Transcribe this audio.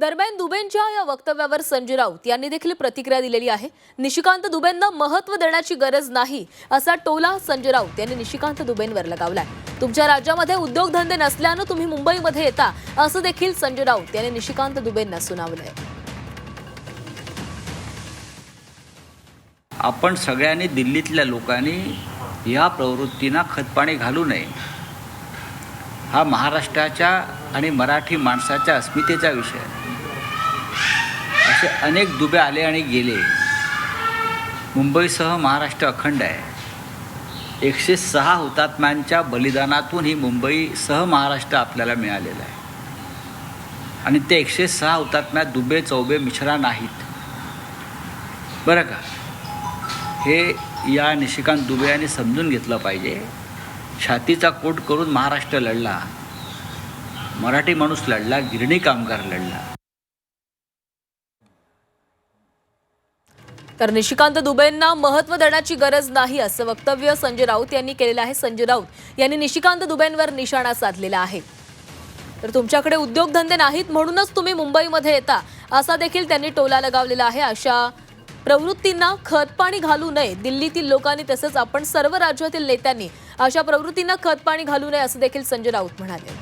दरम्यान दुबेंच्या या वक्तव्यावर संजय राऊत यांनी देखील प्रतिक्रिया दिलेली आहे. निशिकांत दुबेंना महत्त्व देण्याची गरज नाही असा टोला संजय राऊत यांनी निशिकांत दुबेंवर लगावलाय. तुमच्या राज्यामध्ये उद्योगधंदे नसल्यानं तुम्ही मुंबईमध्ये येता असं देखील संजय राऊत यांनी निशिकांत दुबेंना सुनावलंय. आपण सगळ्यांनी दिल्लीतल्या लोकांनी या प्रवृत्तींना खतपाणी घालू नये. हा महाराष्ट्राच्या आणि मराठी माणसाच्या अस्मितेचा विषय आहे. असे अनेक दुबे आले आणि गेले. मुंबईसह महाराष्ट्र अखंड आहे. एकशे सहा हुतात्म्यांच्या बलिदानातून ही मुंबईसह महाराष्ट्र आपल्याला मिळालेलं आहे. आणि ते एकशे सहा हुतात्म्यात दुबे चौबे मिश्रा नाहीत. बरं का? हे या निशिकांत दुबे यांनी समजून घेतलं पाहिजे. छातीचा कोट करून महाराष्ट्र लढला. मराठी माणूस लढला गिरणी कामगार लढला. तर निशिकांत दुबेंना महत्त्व देण्याची गरज नाही असं वक्तव्य संजय राऊत यांनी केलेलं आहे. संजय राऊत यांनी निशिकांत दुबेंवर निशाणा साधलेला आहे. तर तुमच्याकडे उद्योगधंदे नाहीत म्हणूनच तुम्ही मुंबईमध्ये येता असा देखील त्यांनी टोला लगावलेला आहे. अशा प्रवृत्तींना खतपाणी घालू नये दिल्लीतील लोकांनी तसंच आपण सर्व राज्यातील नेत्यांनी अशा प्रवृत्तींना खतपाणी घालू नये असं देखील संजय राऊत म्हणाले.